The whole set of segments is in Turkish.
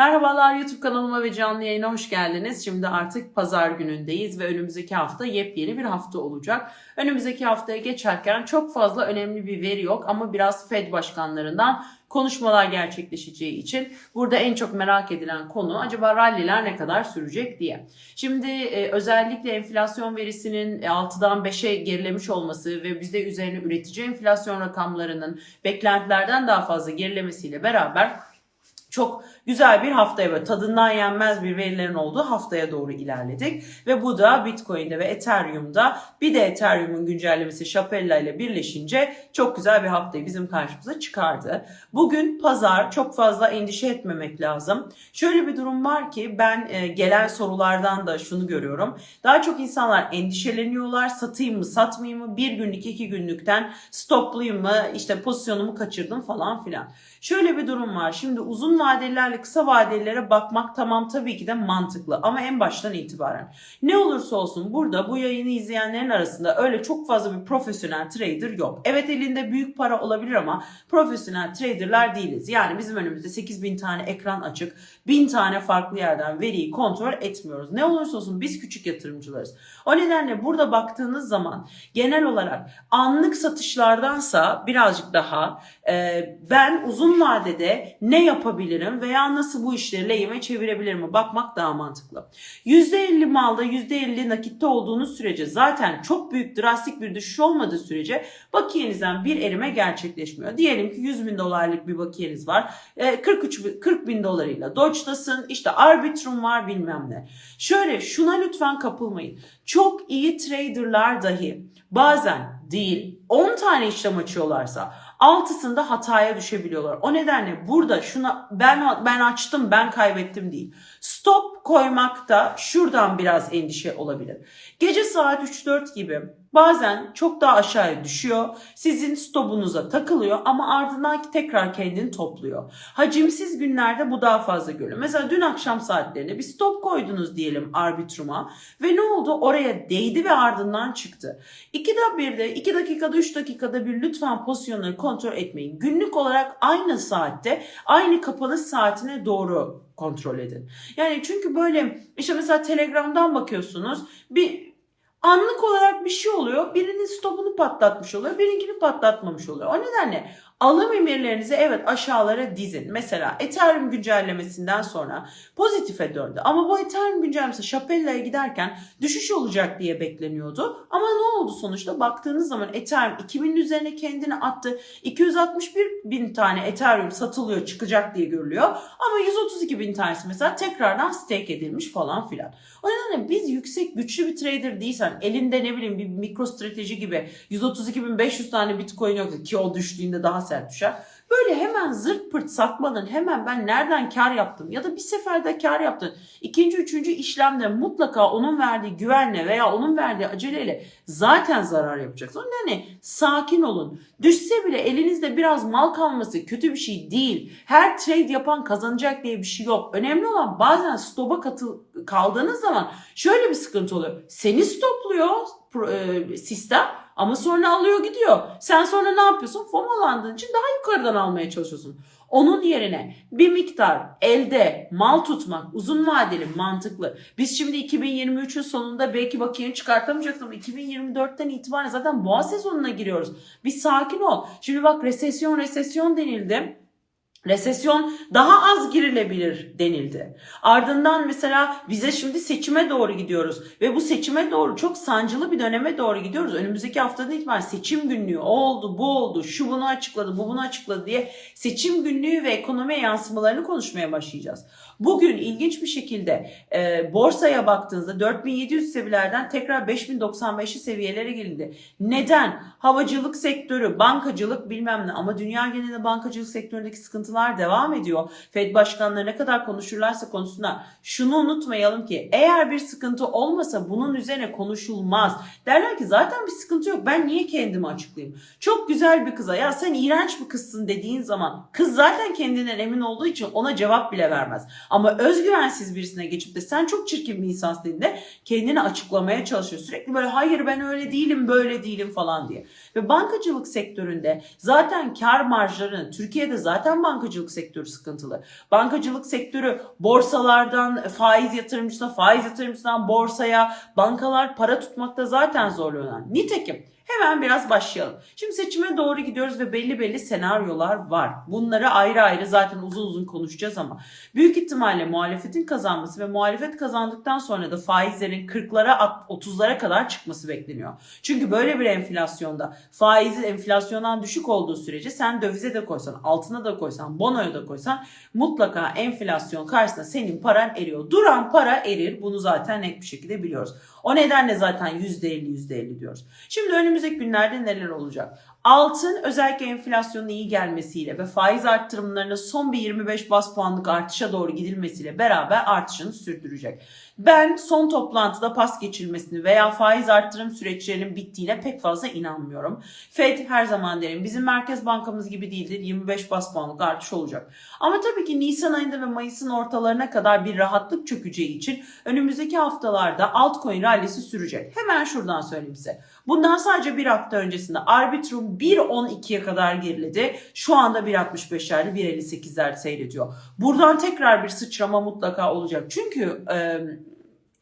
Merhabalar YouTube kanalıma ve canlı yayına hoş geldiniz. Şimdi artık pazar günündeyiz ve önümüzdeki hafta yepyeni bir hafta olacak. Önümüzdeki haftaya geçerken çok fazla önemli bir veri yok ama biraz Fed başkanlarından konuşmalar gerçekleşeceği için burada en çok merak edilen konu acaba ralliler ne kadar sürecek diye. Şimdi e, özellikle enflasyon verisinin 6'dan 5'e gerilemiş olması ve bizde üzerine üretici enflasyon rakamlarının beklentilerden daha fazla gerilemesiyle beraber çok güzel bir haftaya ve tadından yenmez bir verilerin olduğu haftaya doğru ilerledik. Ve bu da Bitcoin'de ve Ethereum'da bir de Ethereum'un güncellemesi Shapella ile birleşince çok güzel bir haftayı bizim karşımıza çıkardı. Bugün pazar çok fazla endişe etmemek lazım. Şöyle bir durum var ki ben e, gelen sorulardan da şunu görüyorum. Daha çok insanlar endişeleniyorlar. Satayım mı satmayayım mı? Bir günlük iki günlükten stoplayayım mı? İşte pozisyonumu kaçırdım falan filan. Şöyle bir durum var. Şimdi uzun vadelilerle kısa vadelilere bakmak tamam tabii ki de mantıklı ama en baştan itibaren. Ne olursa olsun burada bu yayını izleyenlerin arasında öyle çok fazla bir profesyonel trader yok. Evet elinde büyük para olabilir ama profesyonel traderlar değiliz. Yani bizim önümüzde 8000 tane ekran açık, 1000 tane farklı yerden veriyi kontrol etmiyoruz. Ne olursa olsun biz küçük yatırımcılarız. O nedenle burada baktığınız zaman genel olarak anlık satışlardansa birazcık daha ben uzun vadede ne yapabilirim veya nasıl bu işleri lehime çevirebilirim bakmak daha mantıklı. %50 malda %50 nakitte olduğunuz sürece zaten çok büyük drastik bir düşüş olmadığı sürece bakiyenizden bir erime gerçekleşmiyor. Diyelim ki 100 bin dolarlık bir bakiyeniz var. E, 43 bin- 40 bin dolarıyla Dodge'dasın işte Arbitrum var bilmem ne. Şöyle şuna lütfen kapılmayın. Çok iyi traderlar dahi bazen değil 10 tane işlem açıyorlarsa altısında hataya düşebiliyorlar. O nedenle burada şuna ben ben açtım ben kaybettim değil. Stop koymakta şuradan biraz endişe olabilir. Gece saat 3-4 gibi bazen çok daha aşağıya düşüyor. Sizin stopunuza takılıyor ama ardından tekrar kendini topluyor. Hacimsiz günlerde bu daha fazla görülüyor. Mesela dün akşam saatlerinde bir stop koydunuz diyelim arbitruma ve ne oldu? Oraya değdi ve ardından çıktı. 2'de bir de 2 dakikada 3 dakikada bir lütfen pozisyonları kontrol etmeyin. Günlük olarak aynı saatte aynı kapanış saatine doğru kontrol edin. Yani çünkü böyle işte mesela Telegram'dan bakıyorsunuz bir anlık olarak bir şey stopunu patlatmış oluyor. Birinkini patlatmamış oluyor. O nedenle alım emirlerinizi evet aşağılara dizin. Mesela Ethereum güncellemesinden sonra pozitife döndü. Ama bu Ethereum güncellemesi Shapella'ya giderken düşüş olacak diye bekleniyordu. Ama ne oldu sonuçta? Baktığınız zaman Ethereum 2000'in üzerine kendini attı. 261 bin tane Ethereum satılıyor çıkacak diye görülüyor. Ama 132 bin tanesi mesela tekrardan stake edilmiş falan filan. O nedenle biz yüksek güçlü bir trader değilsen elinde ne bileyim bir mikro strateji gibi 132.500 tane bitcoin yok ki o düştüğünde daha sert düşer. Böyle hemen zırt pırt satmanın hemen ben nereden kar yaptım ya da bir seferde kar yaptın. İkinci, üçüncü işlemde mutlaka onun verdiği güvenle veya onun verdiği aceleyle zaten zarar yapacaksın. O nedenle sakin olun. Düşse bile elinizde biraz mal kalması kötü bir şey değil. Her trade yapan kazanacak diye bir şey yok. Önemli olan bazen stopa katıl kaldığınız zaman şöyle bir sıkıntı oluyor. Seni stopluyor e, sistem ama sonra alıyor gidiyor. Sen sonra ne yapıyorsun? FOMO'landığın için daha yukarıdan almaya çalışıyorsun. Onun yerine bir miktar elde mal tutmak uzun vadeli mantıklı. Biz şimdi 2023'ün sonunda belki bakiyeni çıkartamayacaksın ama 2024'ten itibaren zaten boğa sezonuna giriyoruz. Bir sakin ol. Şimdi bak resesyon resesyon denildi. Resesyon daha az girilebilir denildi. Ardından mesela bize şimdi seçime doğru gidiyoruz ve bu seçime doğru çok sancılı bir döneme doğru gidiyoruz. Önümüzdeki haftadan itibaren seçim günlüğü o oldu bu oldu şu bunu açıkladı bu bunu açıkladı diye seçim günlüğü ve ekonomiye yansımalarını konuşmaya başlayacağız. Bugün ilginç bir şekilde e, borsaya baktığınızda 4700 seviyelerden tekrar 5095'li seviyelere gelindi. Neden? Havacılık sektörü, bankacılık bilmem ne ama dünya genelinde bankacılık sektöründeki sıkıntılar devam ediyor. Fed başkanları ne kadar konuşurlarsa konuşsunlar. Şunu unutmayalım ki eğer bir sıkıntı olmasa bunun üzerine konuşulmaz. Derler ki zaten bir sıkıntı yok ben niye kendimi açıklayayım? Çok güzel bir kıza ya sen iğrenç bir kızsın dediğin zaman kız zaten kendinden emin olduğu için ona cevap bile vermez. Ama özgüvensiz birisine geçip de sen çok çirkin bir insansın dediğinde kendini açıklamaya çalışıyor. Sürekli böyle hayır ben öyle değilim böyle değilim falan diye. Ve bankacılık sektöründe zaten kar marjlarını Türkiye'de zaten bankacılık bankacılık sektörü sıkıntılı. Bankacılık sektörü borsalardan faiz yatırımcısına, faiz yatırımcısından borsaya, bankalar para tutmakta zaten zorlanıyor. Nitekim Hemen biraz başlayalım. Şimdi seçime doğru gidiyoruz ve belli belli senaryolar var. Bunları ayrı ayrı zaten uzun uzun konuşacağız ama büyük ihtimalle muhalefetin kazanması ve muhalefet kazandıktan sonra da faizlerin 40'lara 30'lara kadar çıkması bekleniyor. Çünkü böyle bir enflasyonda faizi enflasyondan düşük olduğu sürece sen dövize de koysan, altına da koysan, bonoya da koysan mutlaka enflasyon karşısında senin paran eriyor. Duran para erir. Bunu zaten net bir şekilde biliyoruz. O nedenle zaten %50 %50 diyoruz. Şimdi önümüzdeki günlerde neler olacak? Altın özellikle enflasyonun iyi gelmesiyle ve faiz arttırımlarına son bir 25 bas puanlık artışa doğru gidilmesiyle beraber artışını sürdürecek. Ben son toplantıda pas geçilmesini veya faiz arttırım süreçlerinin bittiğine pek fazla inanmıyorum. Fed her zaman derim bizim merkez bankamız gibi değildir 25 bas puanlık artış olacak. Ama tabii ki Nisan ayında ve Mayıs'ın ortalarına kadar bir rahatlık çökeceği için önümüzdeki haftalarda altcoin rallisi sürecek. Hemen şuradan söyleyeyim size. Bundan sadece bir hafta öncesinde Arbitrum 1.12'ye kadar geriledi. Şu anda 1.65'lerde 1.58'lerde seyrediyor. Buradan tekrar bir sıçrama mutlaka olacak. Çünkü e,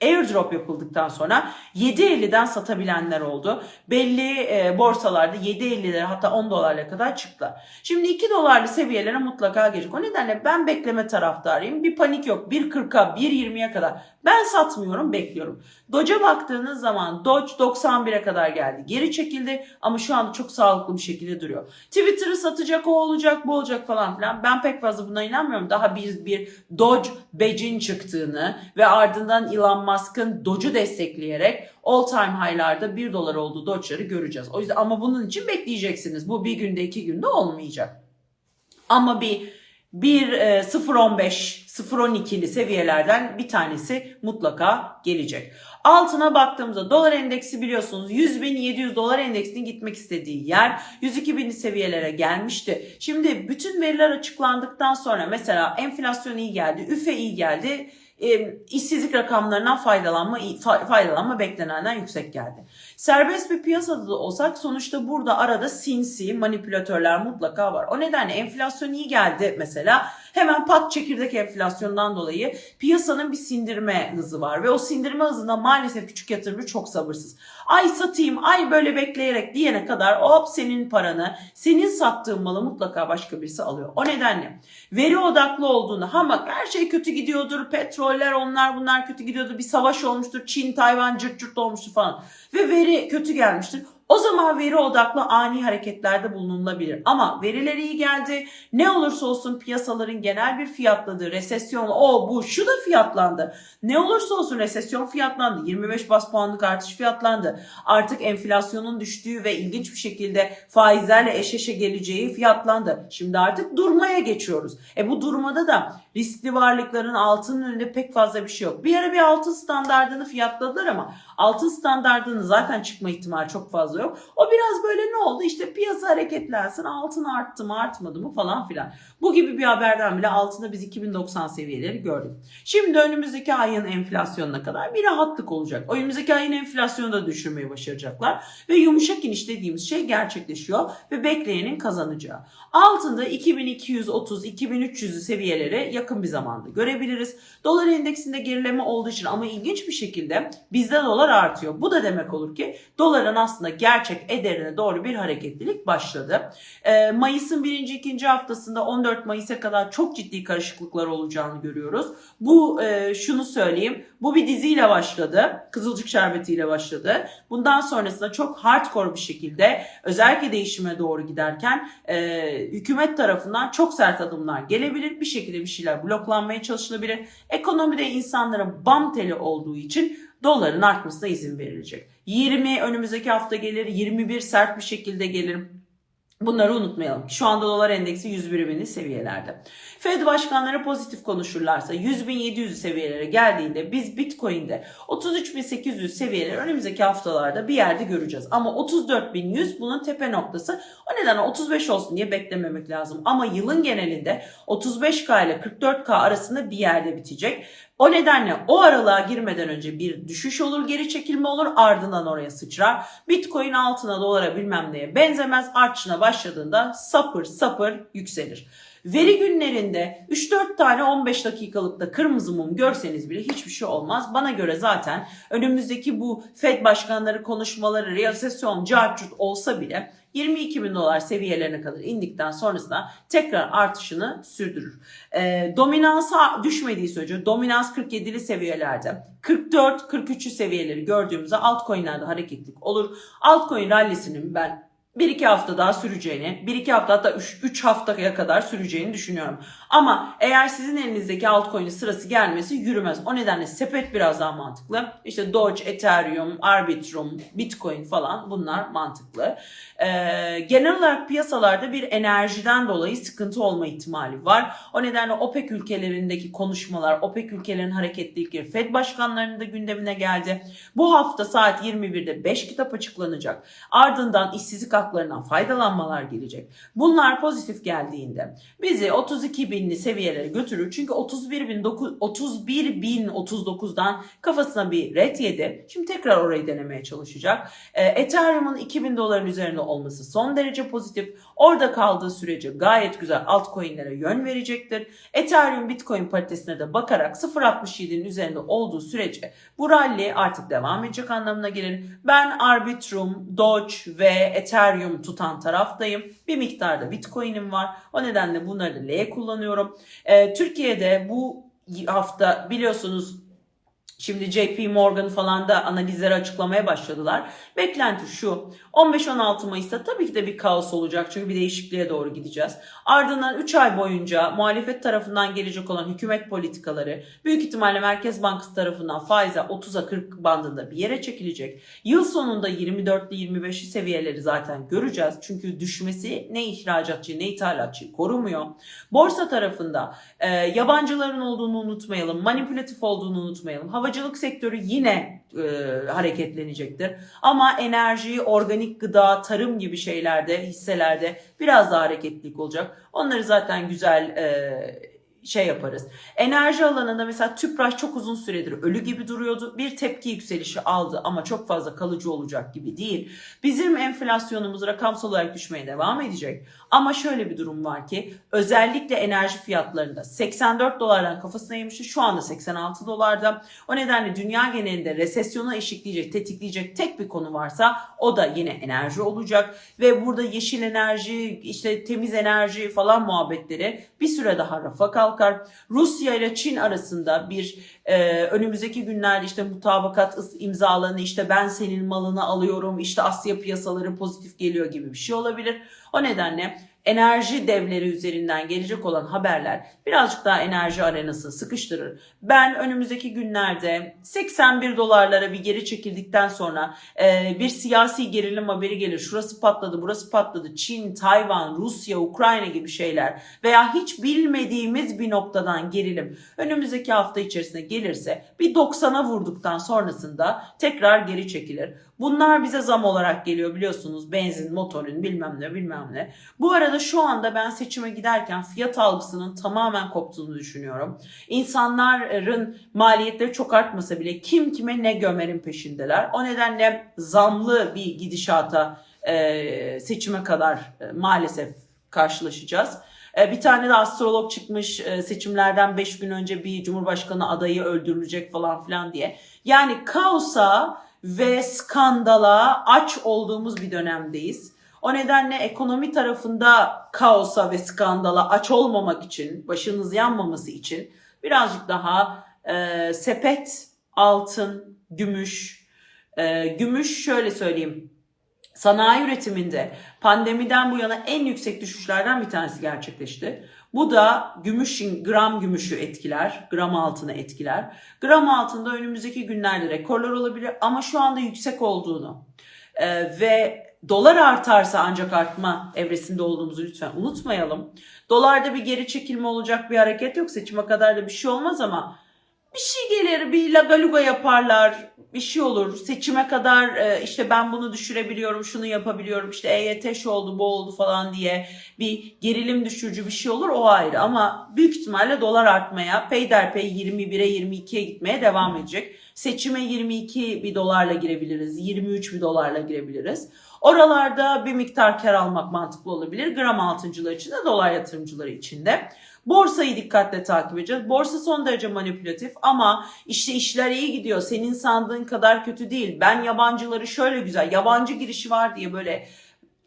airdrop yapıldıktan sonra 7.50'den satabilenler oldu. Belli e, borsalarda 7.50'lere hatta 10 dolarla kadar çıktı. Şimdi 2 dolarlı seviyelere mutlaka gelecek. O nedenle ben bekleme taraftarıyım. Bir panik yok. 1.40'a 1.20'ye kadar. Ben satmıyorum bekliyorum. Doge'a baktığınız zaman Doge 91'e kadar geldi. Geri çekildi ama şu anda çok sağlıklı bir şekilde duruyor. Twitter'ı satacak o olacak bu olacak falan filan. Ben pek fazla buna inanmıyorum. Daha bir, bir Doge Badge'in çıktığını ve ardından Elon Musk'ın Doge'u destekleyerek all time high'larda 1 dolar olduğu Doge'ları göreceğiz. O yüzden ama bunun için bekleyeceksiniz. Bu bir günde iki günde olmayacak. Ama bir bir e, 0.15 0.12'li seviyelerden bir tanesi mutlaka gelecek. Altına baktığımızda dolar endeksi biliyorsunuz 100.700 dolar endeksinin gitmek istediği yer 102.000 seviyelere gelmişti. Şimdi bütün veriler açıklandıktan sonra mesela enflasyon iyi geldi, üfe iyi geldi e, işsizlik rakamlarından faydalanma faydalanma beklenenden yüksek geldi. Serbest bir piyasada da olsak sonuçta burada arada sinsi manipülatörler mutlaka var. O nedenle enflasyon iyi geldi mesela. Hemen pat çekirdek enflasyondan dolayı piyasanın bir sindirme hızı var ve o sindirme hızında maalesef küçük yatırımcı çok sabırsız. Ay satayım, ay böyle bekleyerek diyene kadar hop senin paranı, senin sattığın malı mutlaka başka birisi alıyor. O nedenle veri odaklı olduğunu, ha bak her şey kötü gidiyordur, petroller onlar bunlar kötü gidiyordur, bir savaş olmuştur, Çin, Tayvan cırt cırt olmuştur falan ve veri kötü gelmiştir. O zaman veri odaklı ani hareketlerde bulunulabilir. Ama veriler iyi geldi. Ne olursa olsun piyasaların genel bir fiyatladığı resesyon o bu şu da fiyatlandı. Ne olursa olsun resesyon fiyatlandı. 25 bas puanlık artış fiyatlandı. Artık enflasyonun düştüğü ve ilginç bir şekilde faizlerle eş eşe geleceği fiyatlandı. Şimdi artık durmaya geçiyoruz. E bu durmada da riskli varlıkların altının önünde pek fazla bir şey yok. Bir ara bir altın standartını fiyatladılar ama altın standartının zaten çıkma ihtimali çok fazla yok. O biraz böyle ne oldu işte piyasa hareketlensin altın arttı mı artmadı mı falan filan. Bu gibi bir haberden bile altında biz 2090 seviyeleri gördük. Şimdi önümüzdeki ayın enflasyonuna kadar bir rahatlık olacak. Önümüzdeki ayın enflasyonu da düşürmeyi başaracaklar. Ve yumuşak iniş dediğimiz şey gerçekleşiyor ve bekleyenin kazanacağı. Altında 2230-2300 seviyeleri yakın bir zamanda görebiliriz. Dolar endeksinde gerileme olduğu için ama ilginç bir şekilde bizde dolar artıyor. Bu da demek olur ki doların aslında gerçek ederine doğru bir hareketlilik başladı. Ee, Mayıs'ın birinci ikinci haftasında 14 Mayıs'a kadar çok ciddi karışıklıklar olacağını görüyoruz. Bu e, şunu söyleyeyim. Bu bir diziyle başladı. Kızılcık şerbetiyle başladı. Bundan sonrasında çok hardcore bir şekilde özellikle değişime doğru giderken e, hükümet tarafından çok sert adımlar gelebilir. Bir şekilde bir şeyler bloklanmaya çalışılabilir. Ekonomide insanların bam teli olduğu için doların artmasına izin verilecek. 20 önümüzdeki hafta gelir, 21 sert bir şekilde gelir. Bunları unutmayalım. Şu anda dolar endeksi 101 binli seviyelerde. Fed başkanları pozitif konuşurlarsa 100.700 seviyelere geldiğinde biz Bitcoin'de 33.800 seviyeleri önümüzdeki haftalarda bir yerde göreceğiz. Ama 34.100 bunun tepe noktası. O nedenle 35 olsun diye beklememek lazım. Ama yılın genelinde 35K ile 44K arasında bir yerde bitecek. O nedenle o aralığa girmeden önce bir düşüş olur, geri çekilme olur, ardından oraya sıçrar. Bitcoin altına, dolara bilmem neye benzemez. Artışına başladığında sapır sapır yükselir. Veri günlerinde 3-4 tane 15 dakikalıkta kırmızı mum görseniz bile hiçbir şey olmaz. Bana göre zaten önümüzdeki bu Fed başkanları konuşmaları, resesyon, carcut olsa bile 22 bin dolar seviyelerine kadar indikten sonrasında tekrar artışını sürdürür. E, dominansa düşmediği sürece dominans 47'li seviyelerde 44-43'ü seviyeleri gördüğümüzde altcoin'lerde hareketlik olur. Altcoin rallisinin ben 1-2 hafta daha süreceğini, 1-2 hafta hatta 3 haftaya kadar süreceğini düşünüyorum. Ama eğer sizin elinizdeki altcoin'in sırası gelmesi yürümez. O nedenle sepet biraz daha mantıklı. İşte Doge, Ethereum, Arbitrum, Bitcoin falan bunlar mantıklı. Ee, genel olarak piyasalarda bir enerjiden dolayı sıkıntı olma ihtimali var. O nedenle OPEC ülkelerindeki konuşmalar, OPEC ülkelerinin hareketlilikleri Fed başkanlarının da gündemine geldi. Bu hafta saat 21'de 5 kitap açıklanacak. Ardından işsizlik haklarından faydalanmalar gelecek. Bunlar pozitif geldiğinde bizi 32 binli seviyelere götürür. Çünkü 31 bin 31 bin 39'dan kafasına bir red yedi. Şimdi tekrar orayı denemeye çalışacak. Ee, Ethereum'un 2000 doların üzerinde olması son derece pozitif. Orada kaldığı sürece gayet güzel altcoin'lere yön verecektir. Ethereum Bitcoin paritesine de bakarak 0.67'nin üzerinde olduğu sürece bu rally artık devam edecek anlamına gelir. Ben Arbitrum, Doge ve Ethereum tutan taraftayım. Bir miktarda Bitcoin'im var. O nedenle bunları L kullanıyorum. Ee, Türkiye'de bu hafta biliyorsunuz Şimdi JP Morgan falan da analizleri açıklamaya başladılar. Beklenti şu. 15-16 Mayıs'ta tabii ki de bir kaos olacak. Çünkü bir değişikliğe doğru gideceğiz. Ardından 3 ay boyunca muhalefet tarafından gelecek olan hükümet politikaları büyük ihtimalle Merkez Bankası tarafından faize 30'a 40 bandında bir yere çekilecek. Yıl sonunda 24'lü 25'li seviyeleri zaten göreceğiz. Çünkü düşmesi ne ihracatçı ne ithalatçıyı korumuyor. Borsa tarafında e, yabancıların olduğunu unutmayalım. Manipülatif olduğunu unutmayalım. Havacılık sektörü yine e, hareketlenecektir. Ama enerji, organik gıda, tarım gibi şeylerde, hisselerde biraz daha hareketlilik olacak. Onları zaten güzel e, şey yaparız. Enerji alanında mesela Tüpraş çok uzun süredir ölü gibi duruyordu. Bir tepki yükselişi aldı ama çok fazla kalıcı olacak gibi değil. Bizim enflasyonumuz rakamsal olarak düşmeye devam edecek. Ama şöyle bir durum var ki özellikle enerji fiyatlarında 84 dolardan kafasına yemişti. Şu anda 86 dolarda. O nedenle dünya genelinde resesyona eşikleyecek, tetikleyecek tek bir konu varsa o da yine enerji olacak. Ve burada yeşil enerji, işte temiz enerji falan muhabbetleri bir süre daha rafa kalkar. Rusya ile Çin arasında bir e, önümüzdeki günlerde işte mutabakat imzalanı işte ben senin malını alıyorum işte Asya piyasaları pozitif geliyor gibi bir şey olabilir. O nedenle enerji devleri üzerinden gelecek olan haberler birazcık daha enerji arenası sıkıştırır. Ben önümüzdeki günlerde 81 dolarlara bir geri çekildikten sonra e, bir siyasi gerilim haberi gelir. Şurası patladı, burası patladı. Çin, Tayvan, Rusya, Ukrayna gibi şeyler veya hiç bilmediğimiz bir noktadan gerilim önümüzdeki hafta içerisinde gelirse bir 90'a vurduktan sonrasında tekrar geri çekilir. Bunlar bize zam olarak geliyor biliyorsunuz. Benzin, motorun bilmem ne bilmem ne. Bu arada şu anda ben seçime giderken fiyat algısının tamamen koptuğunu düşünüyorum. İnsanların maliyetleri çok artmasa bile kim kime ne gömerin peşindeler. O nedenle zamlı bir gidişata e, seçime kadar e, maalesef karşılaşacağız. E, bir tane de astrolog çıkmış seçimlerden 5 gün önce bir cumhurbaşkanı adayı öldürülecek falan filan diye. Yani kaosa ve skandala aç olduğumuz bir dönemdeyiz. O nedenle ekonomi tarafında kaosa ve skandala aç olmamak için, başınız yanmaması için birazcık daha e, sepet, altın, gümüş, e, gümüş şöyle söyleyeyim. Sanayi üretiminde pandemiden bu yana en yüksek düşüşlerden bir tanesi gerçekleşti. Bu da gümüşün gram gümüşü etkiler, gram altını etkiler. Gram altında önümüzdeki günlerde rekorlar olabilir ama şu anda yüksek olduğunu e, ve dolar artarsa ancak artma evresinde olduğumuzu lütfen unutmayalım. Dolarda bir geri çekilme olacak bir hareket yok. Seçime kadar da bir şey olmaz ama bir şey gelir, bir lagaluga yaparlar, bir şey olur. Seçime kadar e, işte ben bunu düşürebiliyorum, şunu yapabiliyorum, işte EYT şu oldu, bu oldu falan diye bir gerilim düşürücü bir şey olur o ayrı. Ama büyük ihtimalle dolar artmaya, peyderpey 21'e 22'ye gitmeye devam edecek. Seçime 22 bir dolarla girebiliriz, 23 bir dolarla girebiliriz. Oralarda bir miktar kar almak mantıklı olabilir. Gram altıncılar için de dolar yatırımcıları için de. Borsayı dikkatle takip edeceğiz. Borsa son derece manipülatif ama işte işler iyi gidiyor. Senin sandığın kadar kötü değil. Ben yabancıları şöyle güzel, yabancı girişi var diye böyle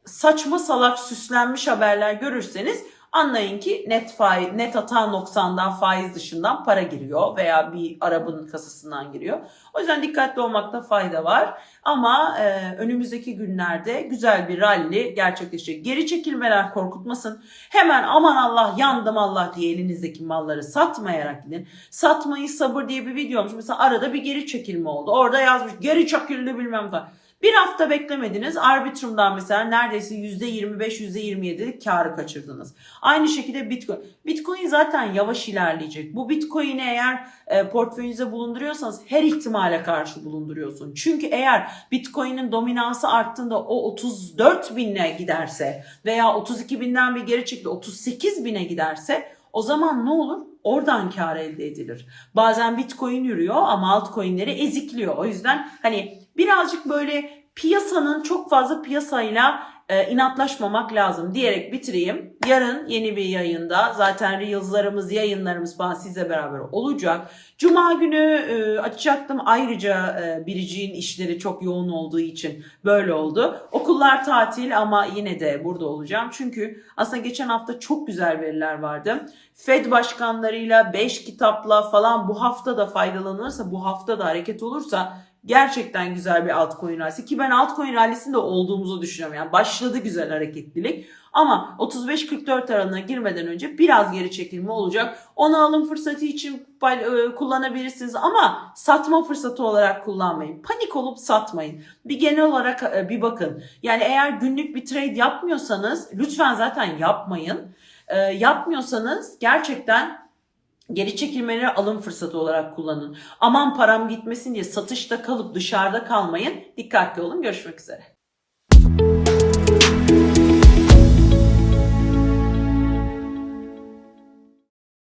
saçma salak süslenmiş haberler görürseniz anlayın ki net faiz, net hata noksandan faiz dışından para giriyor veya bir arabanın kasasından giriyor. O yüzden dikkatli olmakta fayda var. Ama e, önümüzdeki günlerde güzel bir rally gerçekleşecek. Geri çekilmeler korkutmasın. Hemen aman Allah yandım Allah diye elinizdeki malları satmayarak gidin. Satmayı sabır diye bir video olmuş. Mesela arada bir geri çekilme oldu. Orada yazmış geri çekildi bilmem falan. Bir hafta beklemediniz. Arbitrum'dan mesela neredeyse %25, %27'lik karı kaçırdınız. Aynı şekilde Bitcoin. Bitcoin zaten yavaş ilerleyecek. Bu Bitcoin'i eğer e, portföyünüze bulunduruyorsanız her ihtimale karşı bulunduruyorsun. Çünkü eğer Bitcoin'in dominansı arttığında o 34 bine giderse veya 32 binden bir geri çıktı 38 bine giderse o zaman ne olur? Oradan kar elde edilir. Bazen Bitcoin yürüyor ama altcoin'leri ezikliyor. O yüzden hani birazcık böyle piyasanın çok fazla piyasayla e, inatlaşmamak lazım diyerek bitireyim. Yarın yeni bir yayında zaten Reels'larımız, yayınlarımız falan sizle beraber olacak. Cuma günü e, açacaktım. Ayrıca e, Biricik'in işleri çok yoğun olduğu için böyle oldu. Okullar tatil ama yine de burada olacağım. Çünkü aslında geçen hafta çok güzel veriler vardı. Fed başkanlarıyla 5 kitapla falan bu hafta da faydalanırsa, bu hafta da hareket olursa gerçekten güzel bir altcoin rallisi ki ben altcoin rallisinde olduğumuzu düşünüyorum. Yani başladı güzel hareketlilik ama 35-44 aralığına girmeden önce biraz geri çekilme olacak. Onu alım fırsatı için e, kullanabilirsiniz ama satma fırsatı olarak kullanmayın. Panik olup satmayın. Bir genel olarak e, bir bakın. Yani eğer günlük bir trade yapmıyorsanız lütfen zaten yapmayın. E, yapmıyorsanız gerçekten geri çekilmeleri alım fırsatı olarak kullanın. Aman param gitmesin diye satışta kalıp dışarıda kalmayın. Dikkatli olun. Görüşmek üzere.